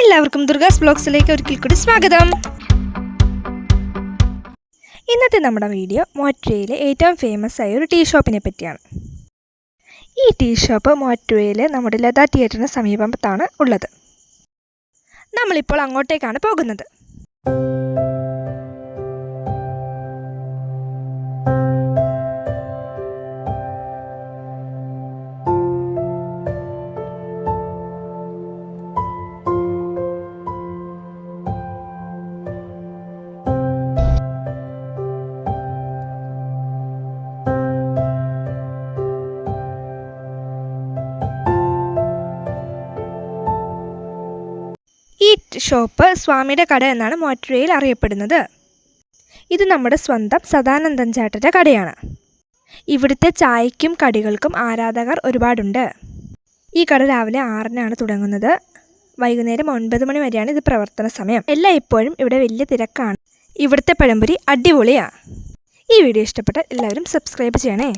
എല്ലാവർക്കും ദുർഗാസ് ബ്ലോഗ്സിലേക്ക് ഒരിക്കൽ കൂടി സ്വാഗതം. ഇന്നത്തെ നമ്മുടെ വീഡിയോ മോറ്റുവയിലെ ഏറ്റവും ഫേമസ് ആയ ഒരു ടീ ഷോപ്പിനെ പറ്റിയാണ്. ഈ ടീ ഷോപ്പ് മോറ്റുവയിലെ നമ്മുടെ ലതാ തിയേറ്ററിന് സമീപത്താണ് ഉള്ളത്. നമ്മളിപ്പോൾ അങ്ങോട്ടേക്കാണ് പോകുന്നത്. ഈ ഷോപ്പ് സ്വാമിയുടെ കട എന്നാണ് മോറ്റുരയിൽ അറിയപ്പെടുന്നത്. ഇത് നമ്മുടെ സ്വന്തം സദാനന്ദൻ ചേട്ടന്റെ കടയാണ്. ഇവിടുത്തെ ചായയ്ക്കും കടികൾക്കും ആരാധകർ ഒരുപാടുണ്ട്. ഈ കട രാവിലെ ആറിനാണ് തുടങ്ങുന്നത്. വൈകുന്നേരം ഒൻപത് മണി വരെയാണ് ഇത് പ്രവർത്തന സമയം. എല്ലാം ഇപ്പോഴും ഇവിടെ വലിയ തിരക്കാണ്. ഇവിടുത്തെ പഴംപൊരി അടിപൊളിയാണ് ഈ വീഡിയോ ഇഷ്ടപ്പെട്ടാൽ എല്ലാവരും സബ്സ്ക്രൈബ് ചെയ്യണേ.